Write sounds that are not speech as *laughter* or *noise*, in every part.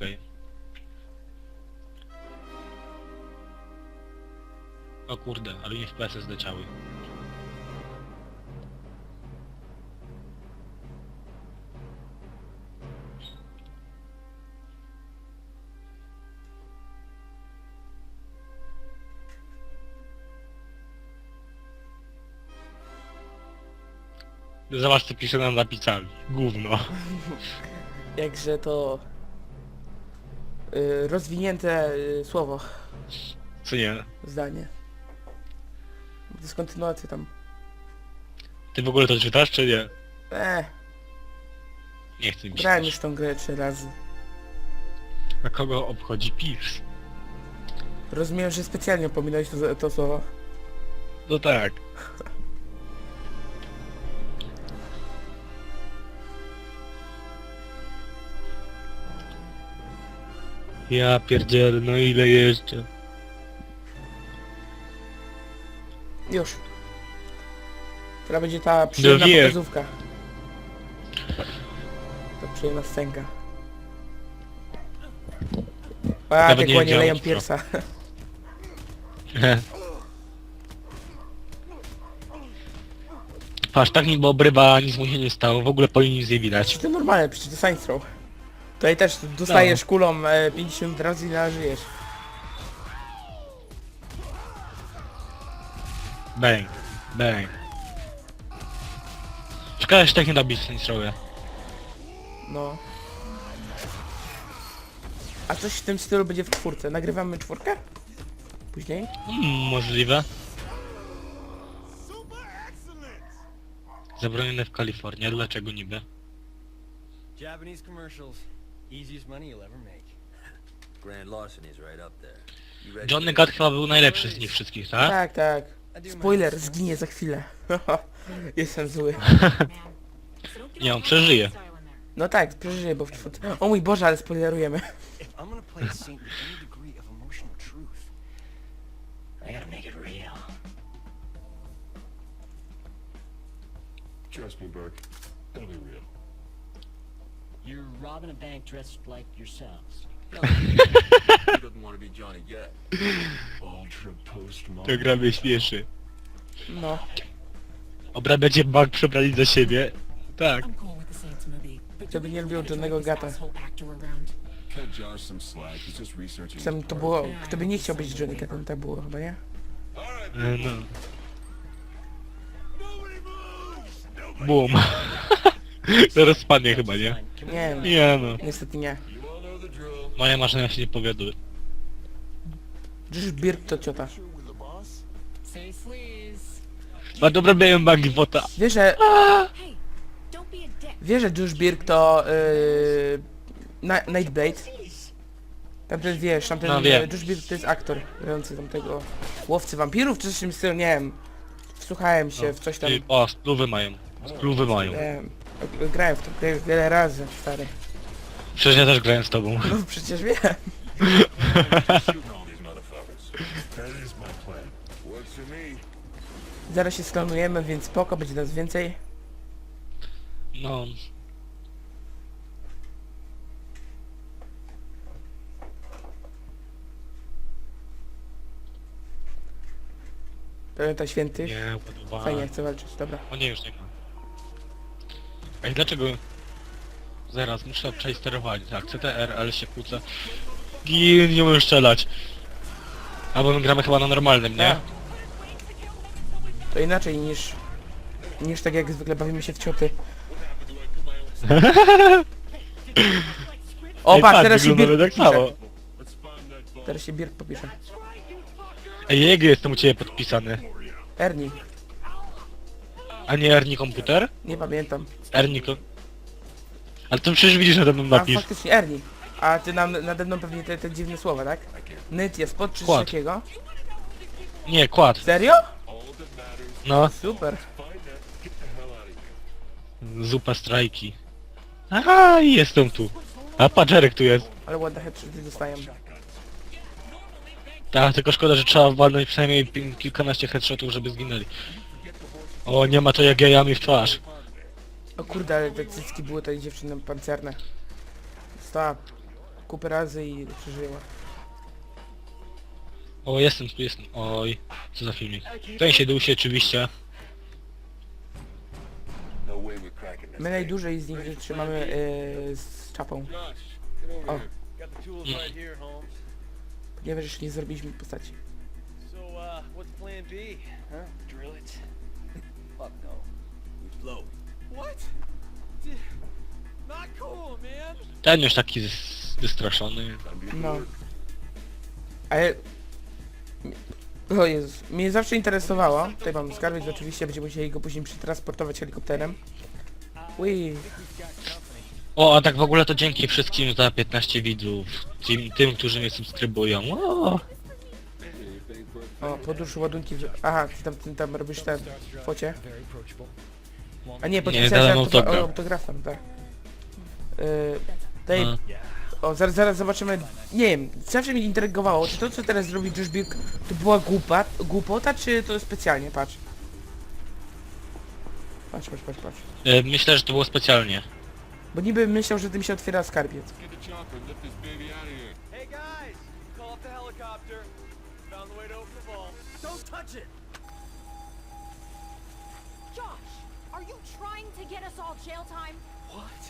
okej. O kurde, ale mi FPS zleciały. Zobacz co pisze nam napisali. Gówno. *laughs* Jakże to... y, rozwinięte y, słowo, Co nie? zdanie. To jest kontynuacja tam. Ty w ogóle to czytasz, czy nie? Eee, Nie chcę mi się. grałem już tą grę trzy razy. A kogo obchodzi Pierce? Rozumiem, że specjalnie pominąłeś to, to słowo. No tak. *laughs* Ja pierdzielę, no ile jeszcze? Już. Teraz będzie ta przyjemna wiem. pokazówka. Ta przyjemna scenka. A, Nawet jak nie ładnie wiedziałem, leją co. piersa. *laughs* Patrz, tak niby obrywa, nic mu się nie stało, w ogóle po nim nic nie widać. Przecież to normalne, przecież to science throw. Tutaj też dostajesz kulą e, 50 razy i nażyjesz. Bang, bang. Szkoda, że tak nie da bić w Saints No. A coś w tym stylu będzie w czwórce. Nagrywamy czwórkę? Później? Hmm, możliwe. Zabronione w Kalifornii, a dlaczego niby? Japanese commercials. Easiest money you'll ever make. Grand right up there. You ready Johnny Gat chyba był najlepszy z nich wszystkich, tak? Tak, tak. Spoiler, zginie za chwilę. *laughs* Jestem zły. *laughs* Nie, on przeżyje. No tak, przeżyję, bo w czwórce... O mój Boże, ale spoilerujemy. If I'm gonna play a saint with any degree of emotional truth, I gotta make it real. Trust me, Burke. It'll be real. You're robbing a bank dressed like yourselves. *laughs* He doesn't want to be Johnny Gat. Ultra postmodern. To gra mnie śmieszy. No. Obrabiacie bank przebrali za siebie. Tak. Do nie lubił this Gata. his to było... Kto by nie chciał być Johnny Catem, tak było chyba, nie? E, No. Boom. *laughs* Zaraz spadnie chyba, nie? Nie, Nie no. niestety nie. Moje marzenia się nie powiodły. Josh Birk to ciota. Say. Ma dobra miałem banki wota. Wiesz, że... Hey, don't be a dick. Wiesz, że Josh Birk to... Yy, Na- Nightblade? Tam ten, wiesz, tam ten... No, wiem. Josh Birk to jest aktor grający tam tego... Łowcy wampirów, czy coś w tym stylu, nie wiem. Wsłuchałem się w coś tam... Ty, O, spluwy mają. Spluwy mają. Nie wiem. Grałem w to grę wiele razy, stary. Przecież ja też grałem z tobą. No przecież wiem. Zaraz się sklonujemy, więc spoko, będzie nas więcej. No. Planeta Świętych. Nie, ładowałem. Fajnie, chcę walczyć, dobra. O nie, już nie ma. Ej, dlaczego... Zaraz, muszę przejść sterowanie. Tak, CTR, ale się kłócę. Gin, nie umiem strzelać. Albo my gramy chyba na normalnym, nie? Tak. To inaczej niż... Niż tak jak zwykle bawimy się w cioty. *laughs* O, Ej, patrz, patrz, teraz się Birk tak samo. Teraz się Birk popisze. Ej, jak jestem u ciebie podpisany? Ernie, A nie Ernie komputer? nie pamiętam. Ernie ko... Ale to przecież widzisz na tym A, napis. faktycznie Ernie. A ty nam nade mną pewnie te, te dziwne słowa, tak? Nyt jest pod czy coś Kład. takiego? Nie, kład. Serio? No, Super. zupa strajki. Aha, i jestem tu. A paczerek tu jest. Ale ładne headshoty dostaję. Tak, tylko szkoda, że trzeba walnąć przynajmniej pi- kilkanaście headshotów, żeby zginęli. O, nie ma to jak jajami w twarz. O kurde, ale te cycki były tej dziewczyny pancerne. Stop. kupę razy i przeżyła. O, jestem, tu jestem. Oj, co za filmik. Ten się dusi oczywiście. My najdłużej z nich trzymamy e, z czapą. O, ponieważ jeszcze nie zrobiliśmy postaci. So, uh, what's plan B? Huh? Drill it? Fuck no. We float. What? D- Not cool, man. Ten już taki wystraszony. No. Ale... O Jezus, mnie zawsze interesowało, tutaj mam skarbiec, oczywiście będziemy musieli go później przetransportować helikopterem. Ui, O, a tak w ogóle to dzięki wszystkim za 15 widzów. Tym, tym którzy mnie subskrybują. O, o, podróż ładunki, w... aha, ty tam, ty tam robisz ten, w focie. A nie, podpisałeś dałem autogra- autograf. autografem, tak. Yy, o, zaraz, zaraz zobaczymy, nie wiem, zawsze mnie intrygowało, czy to co teraz zrobi Josh Birk, to była głupa, głupota, czy to specjalnie, patrz. Patrz, patrz, patrz, patrz. E, Myślę, że to było specjalnie. Bo niby myślał, że tym się otwiera skarbiec. The Don't touch it. Josh, are you trying to get us all jail time? What?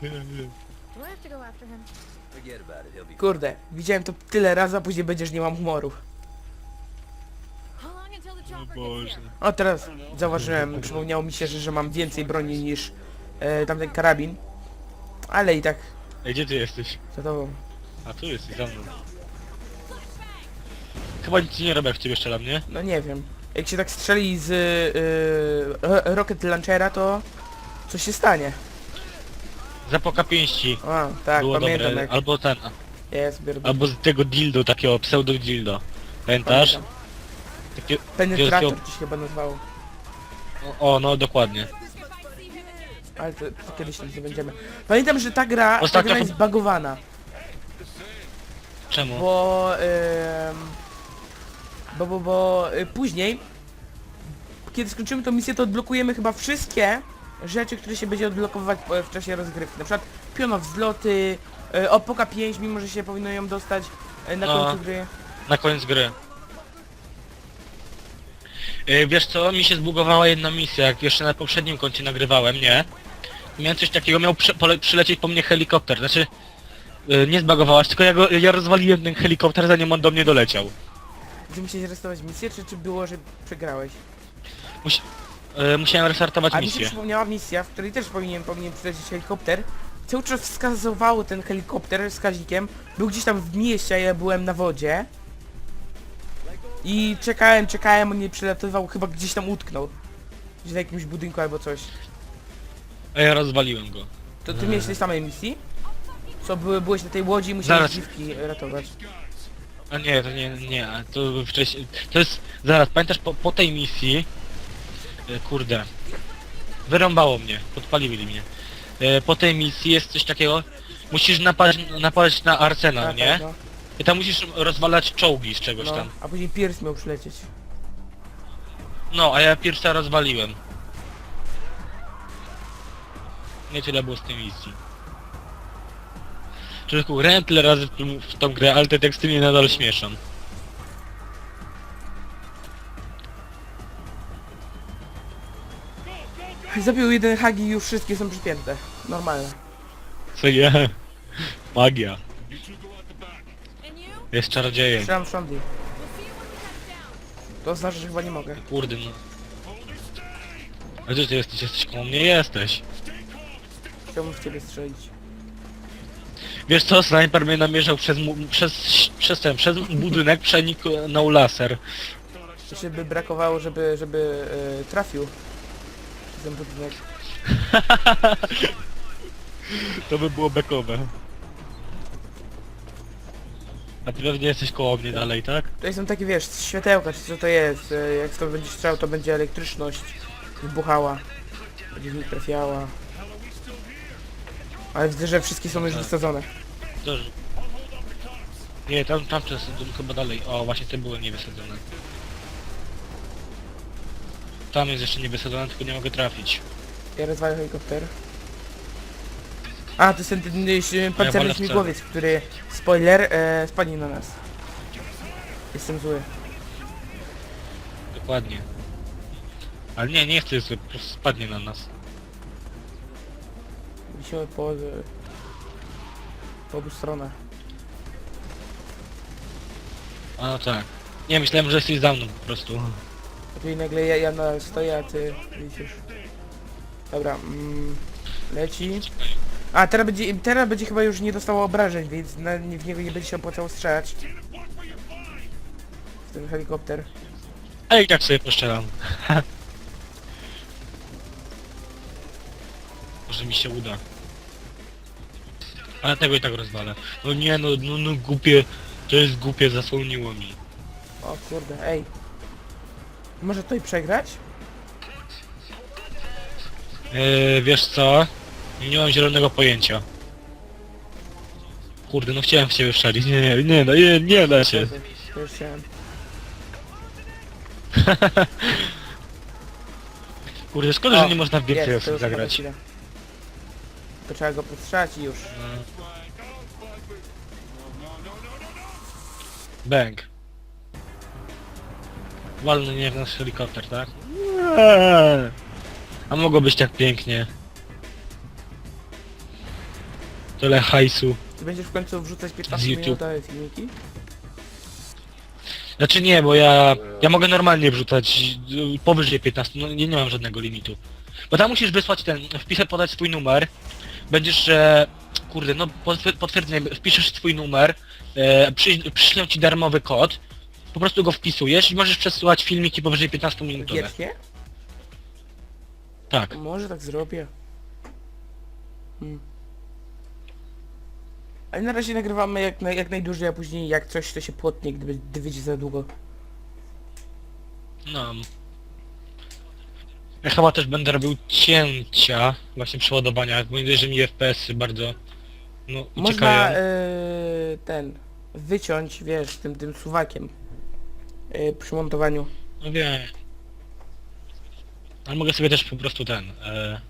Do I have to go after him? Forget about it. He'll be Kurde, widziałem to tyle razy, a później będziesz nie mam humoru. How long until the chopper Boże. gets here? O, teraz zauważyłem, przypomniało mi się, że, że mam więcej broni niż e, tamten karabin. Ale i tak, Ej, gdzie ty jesteś? za tobą. A tu jesteś za mną. Chyba nic ci nie robię, jak w ciebie strzelam, nie? No nie wiem. Jak się tak strzeli z y, ro- rocket launchera, to coś się stanie. Zapoka pięści. A, tak, było pamiętam dobre. jak Albo ten, jest, biorę albo z tego dildo, takiego pseudo dildo. Pamiętasz? Pamiętam. Takie, Penetrator ci się chyba nazywało. o, o, no dokładnie. Ale to, to kiedyś tam nie będziemy. Pamiętam, że ta gra, ta Ostatnio gra jest bagowana, Czemu? bo... ym, bo, bo, bo y, później, kiedy skończymy tą misję, to odblokujemy chyba wszystkie rzeczy, które się będzie odblokowywać po- w czasie rozgrywki. Na przykład piono wzloty, y, Opoka 5, mimo że się powinno ją dostać y, na No. końcu gry. Na koniec gry. Yy, wiesz co, mi się zbugowała jedna misja, jak jeszcze na poprzednim koncie nagrywałem, nie? Miałem coś takiego, miał pole, przylecieć po mnie helikopter, znaczy... Yy, nie zbagowała się, tylko ja, go, ja rozwaliłem ten helikopter zanim on do mnie doleciał. Czy musiałeś resetować misję, czy, czy było, że przegrałeś? Musi, yy, musiałem restartować A mi się misję. przypomniała misja, w której też powinien, powinien przylecieć helikopter. Cały czas wskazywało ten helikopter wskaźnikiem. Był gdzieś tam w mieście, a ja byłem na wodzie. I czekałem, czekałem, on nie przylatywał, chyba gdzieś tam utknął. Gdzieś na jakimś budynku albo coś. A ja rozwaliłem go. To ty miałeś tej samej misji? Co, byłeś na tej łodzi i musiałeś Zaraz. dziwki ratować. A nie, to nie, nie, to wcześniej... To jest... Zaraz, pamiętasz, po, po tej misji... Yy, kurde... Wyrąbało mnie, podpalili mnie. Yy, po tej misji jest coś takiego... Musisz napaść, napaść na arsenał, Tak, nie? tak, no, I tam musisz rozwalać czołgi z czegoś no. tam. A później Pierce miał przylecieć. No, a ja pierwsza rozwaliłem. Nie tyle było z tej misji. Człowieku, grałem tyle razy w, tym- w tą grę, ale te teksty mnie nadal śmieszą. Zabił jeden hagi i już wszystkie są przypięte. Normalne. Co ja? Magia. Jest czarodziejem. Strzelam w. To znaczy, że chyba nie mogę. Kurde no. A gdzie ty jesteś? Jesteś koło mnie? Jesteś. Chciałbym w ciebie strzelić. Wiesz co, snajper mnie namierzał przez, mu- przez, przez ten, przez budynek, przeniknął laser. Jeszcze by brakowało, żeby, żeby e, trafił. Przez ten budynek. *laughs* To by było bekowe. A ty pewnie jesteś koło mnie dalej, tak? To są takie, wiesz, światełka, czy co to jest. e, Jak to będzie strzał, to będzie elektryczność wybuchała. Będzie w nich trafiała. Ale widzę, że wszystkie są już wysadzone. To, że- Nie, tam, tam są chyba dalej. O, właśnie te były niewysadzone. Tam jest jeszcze niewysadzone, tylko nie mogę trafić. Ja rozwalę helikopter. A, to jest ten, ten, ten pancerny śmigłowiec, który, spoiler, e, spadnie na nas. Jestem zły. Dokładnie. Ale nie, nie chcę, po prostu spadnie na nas. Musimy po... e, Po obu stronach. A no tak. Nie, myślałem, że jesteś za mną po prostu. I nagle ja, ja na stoję, a ty widzisz. Dobra, mm, leci. A, teraz będzie, teraz będzie chyba już nie dostało obrażeń, więc na, w niego nie będzie się opłacało strzelać. W ten helikopter. A i tak sobie poszczelam. *laughs* Może mi się uda. Ale tego i tak rozwalę. No nie no, no, no głupie. To jest głupie, zasłoniło mi. O kurde, ej. Może tutaj przegrać? Eee, wiesz co? Nie mam zielonego pojęcia. Kurde, no chciałem w ciebie wszczelić. Nie, nie, nie, no, nie, nie da się. To *laughs* już chciałem. Kurde, szkoda, że nie można w jest, to już zagrać. chwilę. To trzeba go podstrzelać i już. Bang. Walny nie w nasz helikopter, tak? Nie. A mogło być tak pięknie. Tyle hajsu. Ty będziesz w końcu wrzucać Z 15 YouTube. minutowe filmiki? Znaczy nie, bo ja... Ja mogę normalnie wrzucać y, powyżej 15, no nie, nie mam żadnego limitu. Bo tam musisz wysłać ten, wpisać, podać swój numer. Będziesz, e, kurde, no potwier- potwierdzenie, wpiszesz swój numer, e, przyślą ci darmowy kod, po prostu go wpisujesz i możesz przesyłać filmiki powyżej 15 minutowe. Wiecznie? Tak. Może tak zrobię. Hmm. Ale na razie nagrywamy jak, naj, jak najdłużej, a później jak coś to się płotnie, gdyby, gdy wyjdzie za długo. No. Ja chyba też będę robił cięcia właśnie przeładowania, bo widzę, że mi FPS-y bardzo no Można uciekają. yy, ten wyciąć, wiesz, tym tym suwakiem yy, przy montowaniu. No wiem. Ale mogę sobie też po prostu ten. E...